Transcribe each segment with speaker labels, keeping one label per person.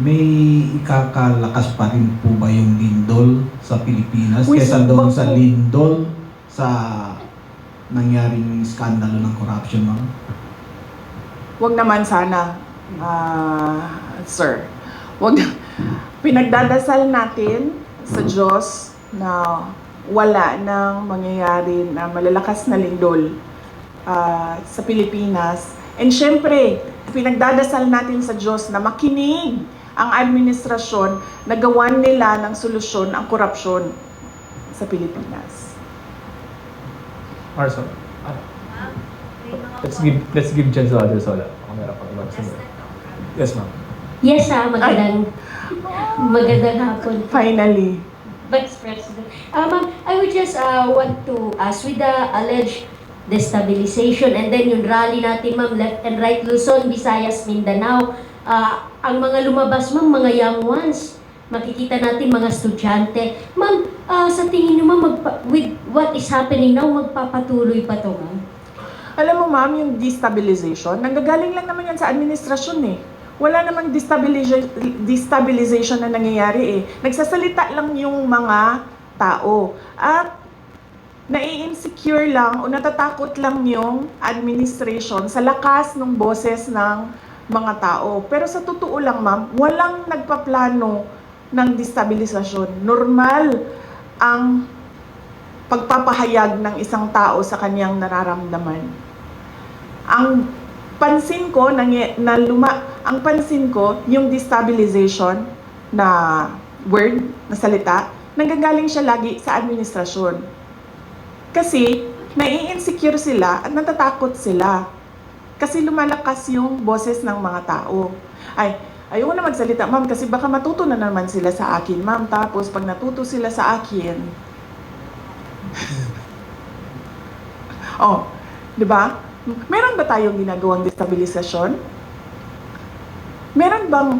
Speaker 1: may ikakalakas pa rin po ba yung lindol sa Pilipinas
Speaker 2: Uy,
Speaker 1: kesa doon sa lindol sa nangyaring skandalo ng corruption, ma'am?
Speaker 2: Wag naman sana, ah, sir. Wag pinagdadasal natin sa Diyos na wala nang mangyayari na malalakas na lindol ah, sa Pilipinas. And syempre, pinagdadasal natin sa Diyos na makinig ang administrasyon na gawan nila ng solusyon ang korupsyon sa Pilipinas.
Speaker 3: Marso. Ah. Let's give let's give chance to others wala. Baka meron pang. Yes, ma'am.
Speaker 4: Yes, ah, magandang, magandang hapon.
Speaker 2: Finally,
Speaker 4: Vice President. Uh, ma'am, I would just uh, want to ask, with the alleged destabilization and then yung rally natin, ma'am, left and right, Luzon, Visayas, Mindanao, uh, ang mga lumabas, ma'am, mga young ones, makikita natin mga estudyante. Ma'am, uh, sa tingin niyo, ma'am, with what is happening now, magpapatuloy pa to, ma'am?
Speaker 2: Alam mo ma'am, yung destabilization, nanggagaling lang naman yan sa administrasyon eh. Wala namang destabilization, destabilization na nangyayari eh. Nagsasalita lang yung mga tao. At nai-insecure lang o natatakot lang yung administration sa lakas ng boses ng mga tao. Pero sa totoo lang ma'am, walang nagpaplano ng destabilisasyon. Normal ang pagpapahayag ng isang tao sa kanyang nararamdaman. Ang pansin ko na, na luma, ang pansin ko yung destabilization na word, na salita, nanggagaling siya lagi sa administrasyon. Kasi nai-insecure sila at natatakot sila. Kasi lumalakas yung boses ng mga tao. Ay, ayoko na magsalita, ma'am, kasi baka matuto na naman sila sa akin, ma'am. Tapos pag natuto sila sa akin, oh, di ba? Meron ba tayong ginagawang destabilisasyon? Meron bang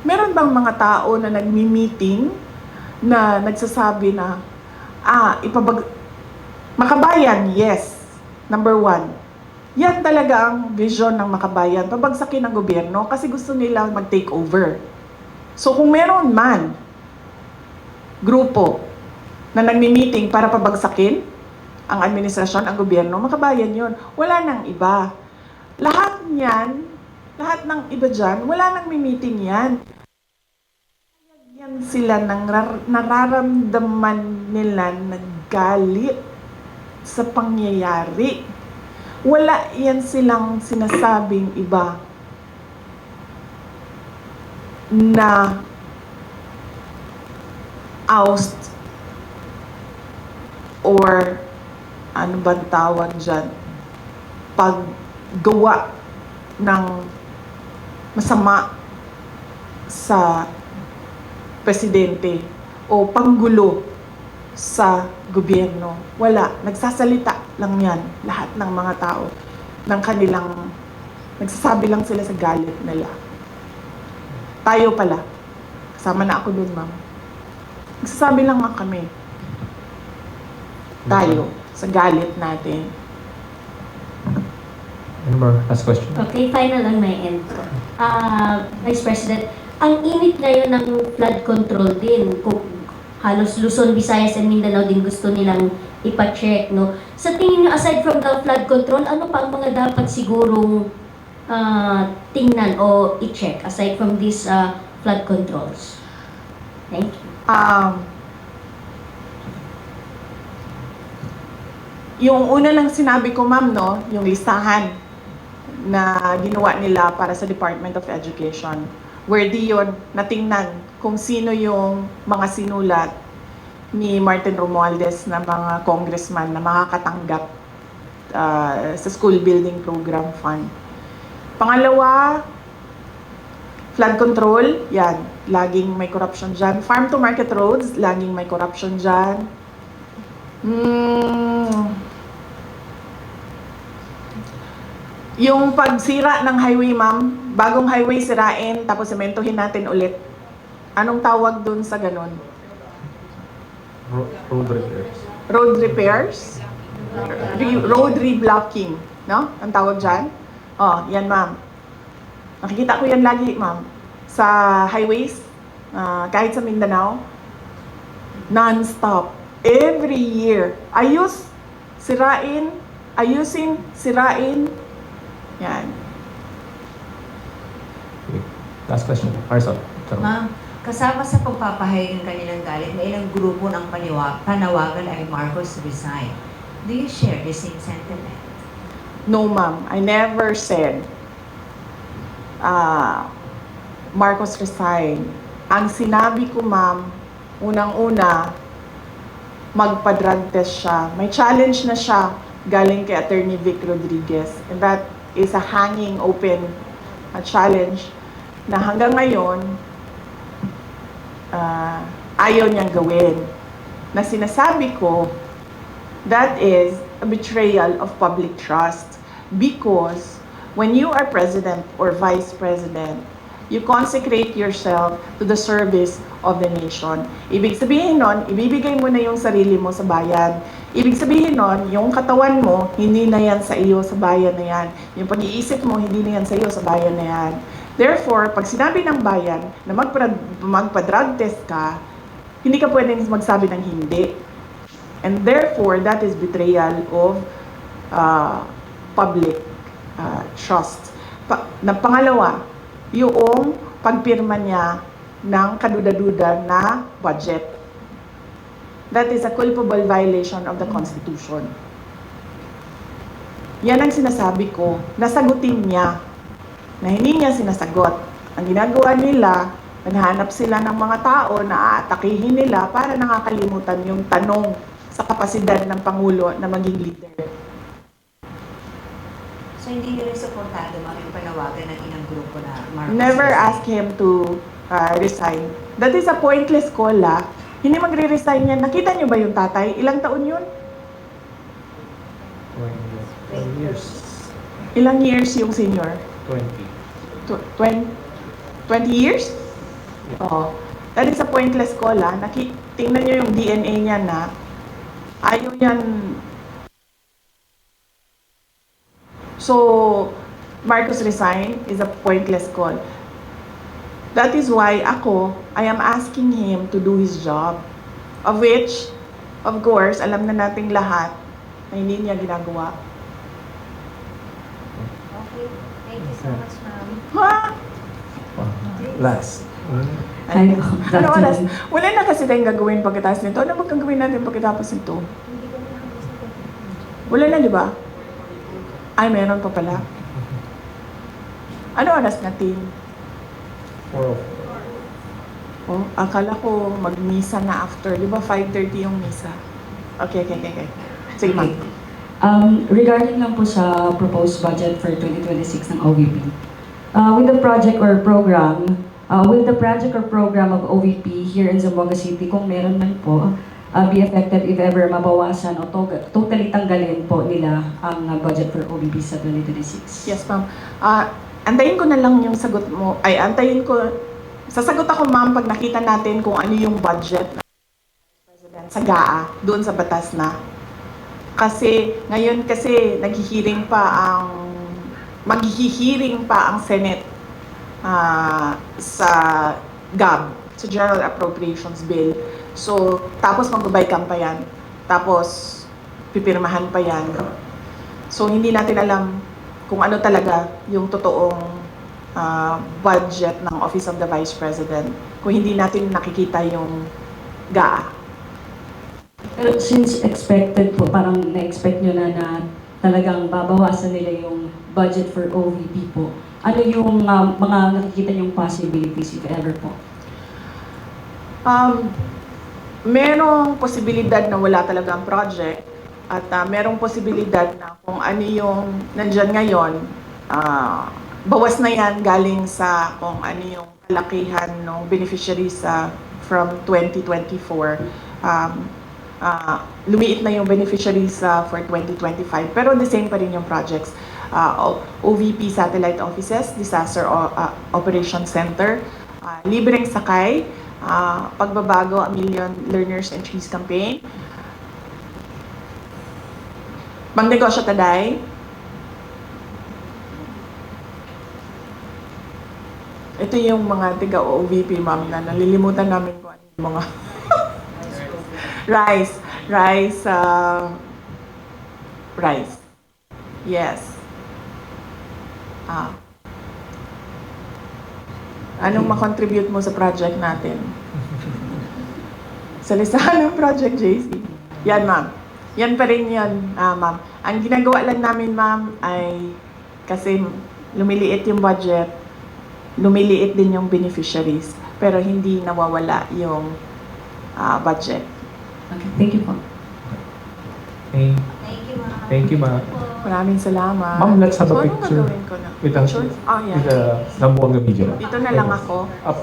Speaker 2: meron bang mga tao na nagmi-meeting na nagsasabi na ah, ipabag Makabayan, yes. Number one. Yan talaga ang vision ng makabayan. Pabagsakin ng gobyerno kasi gusto nila mag-take over. So kung meron man grupo na nagmi-meeting para pabagsakin ang administrasyon, ang gobyerno, makabayan yon. Wala nang iba. Lahat niyan, lahat ng iba dyan, wala nang meeting yan. Yan sila ng rar- nararamdaman nila na galit sa pangyayari. Wala yan silang sinasabing iba na oust or ano bang tawag dyan, paggawa ng masama sa presidente o panggulo sa gobyerno. Wala. Nagsasalita lang yan. Lahat ng mga tao ng kanilang nagsasabi lang sila sa galit nila. Tayo pala. Kasama na ako dun, ma'am. Nagsasabi lang nga kami. Tayo. Sa galit natin.
Speaker 3: Any more last question?
Speaker 4: Okay, final on my end. Ah, Vice President, ang init ngayon ng flood control din. Kung halos Luzon, Visayas, and Mindanao din gusto nilang ipa-check, no? Sa tingin niyo, aside from the flood control, ano pa ang mga dapat sigurong ah, tingnan o i-check aside from these ah, flood controls? Thank you.
Speaker 2: Um, yung una lang sinabi ko, ma'am, no, yung listahan na ginawa nila para sa Department of Education. Worthy yun, natingnan kung sino yung mga sinulat ni Martin Romualdez na mga congressman na makakatanggap ah, sa School Building Program Fund. Pangalawa, flood control, yan, laging may corruption dyan. Farm to market roads, laging may corruption dyan. Hmm. Yung pagsira ng highway, ma'am, bagong highway sirain, tapos sementohin natin ulit. Anong tawag dun sa ganun?
Speaker 3: Ro- Road repairs.
Speaker 2: Road repairs? Re- road reblocking, no? Ang tawag dyan? Oh, yan, ma'am. Nakikita ko yan lagi, ma'am. sa highways, ah, kahit sa Mindanao, non-stop. Every year. Ayos, sirain, ayusin, sirain. Yan.
Speaker 3: Last question. Marisol. Tanong.
Speaker 5: Ma'am, kasama sa pagpapahayag ng kanilang galit na ilang grupo ng paniwa, panawagan ay Marcos resign. Do you share the same sentiment?
Speaker 2: No, ma'am. I never said ah Marcos resign. Ang sinabi ko, ma'am, unang-una, magpa-drug test siya. May challenge na siya galing kay Attorney Vic Rodriguez. And that is a hanging open a challenge na hanggang ngayon, ah, ayaw niyang gawin. Na sinasabi ko, that is a betrayal of public trust because when you are president or vice president, you consecrate yourself to the service of the nation. Ibig sabihin nun, ibibigay mo na yung sarili mo sa bayan. Ibig sabihin nun, yung katawan mo, hindi na yan sa iyo sa bayan na yan. Yung pag-iisip mo, hindi na yan sa iyo sa bayan na yan. Therefore, pag sinabi ng bayan na magpa- magpa-drug test ka, hindi ka pwedeng magsabi ng hindi. And therefore, that is betrayal of uh, public uh, trust. Pa- na pangalawa, yung pagpirma niya ng kaduda-duda na budget. That is a culpable violation of the Constitution. Yan ang sinasabi ko, nasagutin niya, na hindi niya sinasagot. Ang ginagawa nila, naghanap sila ng mga tao na aatakihin nila para nakakalimutan yung tanong sa kapasidad ng Pangulo na maging leader.
Speaker 5: So hindi nyo rin supportado yung panawagan ng ilang grupo na Marcos
Speaker 2: Never
Speaker 5: resign?
Speaker 2: ask him to uh, resign. That is a pointless call, ah. Hindi magre-resign yan. Nakita niyo ba yung tatay? Ilang taon yun?
Speaker 3: 20 years.
Speaker 2: Ilang years yung senior?
Speaker 3: 20.
Speaker 2: Tw- twen- 20 years? Oo. That is a pointless call, ah. Naki- tingnan niyo yung DNA niya na ayaw yan. So, Marcos resign is a pointless call. That is why ako, I am asking him to do his job. Of which, of course, alam na nating lahat na hindi niya ginagawa.
Speaker 5: Okay. Thank you so much
Speaker 2: Ha?
Speaker 3: Last.
Speaker 6: Hi,
Speaker 2: Ano oras? Wala na kasi tayong gagawin pagkatapos nito. Ano ba gagawin natin pagkatapos nito? Wala na, di ba? Ay, meron pa pala. Ano oras natin?
Speaker 3: 4
Speaker 2: Oh, akala ko mag-misa na after. Di ba 5.30 yung misa? Okay, okay, okay. okay. Sige, ma'am.
Speaker 6: Um, regarding lang po sa proposed budget for 2026 ng OVP, uh, with the project or program, uh, with the project or program of OVP here in Zamboanga City, kung meron man po, uh, be effective if ever mabawasan o to- totally tanggalin po nila ang uh, budget for OVP sa 2026.
Speaker 2: Yes, ma'am. Ah, antayin ko na lang yung sagot mo. Ay, antayin ko. Sasagot ako, ma'am, pag nakita natin kung ano yung budget President sa GAA, doon sa batas na. Kasi, ngayon kasi, naghihiring pa ang, maghihiring pa ang Senate ah, sa GAB, sa General Appropriations Bill. So, tapos magbabay pa yan. Tapos, pipirmahan pa yan. So, hindi natin alam kung ano talaga yung totoong ah, budget ng Office of the Vice President kung hindi natin nakikita yung GAA.
Speaker 6: Pero since expected po, parang na-expect nyo na na talagang babawasan nila yung budget for OVP po, ano yung um, mga nakikita yung possibilities if ever po?
Speaker 2: Um, merong posibilidad na wala talaga ang project at ah, merong posibilidad na kung ano yung nandyan ngayon, ah, bawas na yan galing sa kung ano yung kalakihan ng beneficiaries sa from 2024. Um, ah, lumiit na yung beneficiaries ah, for 2025 pero the same pa rin yung projects. Ah, O- OVP Satellite Offices, Disaster O- ah, Operation Center, ah, libreng sakay, ah, pagbabago a million learners and trees campaign. Magnegosyo taday. Ito yung mga tiga OVP, ma'am, na nalilimutan namin kung ano yung mga rice. Rice, uh, rice. Yes. Ah. Anong makontribute mo sa project natin? sa listahan ng project, JC. Yan, ma'am. Yan pa rin yan, ah, ma'am. Ang ginagawa lang namin, ma'am, ay kasi lumiliit yung budget, lumiliit din yung beneficiaries, pero hindi nawawala yung ah, budget.
Speaker 6: Okay, thank you po.
Speaker 3: Thank,
Speaker 5: Thank you, ma'am.
Speaker 3: thank you, ma'am.
Speaker 2: Maraming salamat.
Speaker 3: Ma'am, let's have a
Speaker 2: So, anong
Speaker 3: picture
Speaker 2: gagawin ko na?
Speaker 3: with the,
Speaker 2: Picture? Oh, yeah.
Speaker 3: with the Zamboanga Media.
Speaker 2: Dito na lang ako.
Speaker 3: Apo.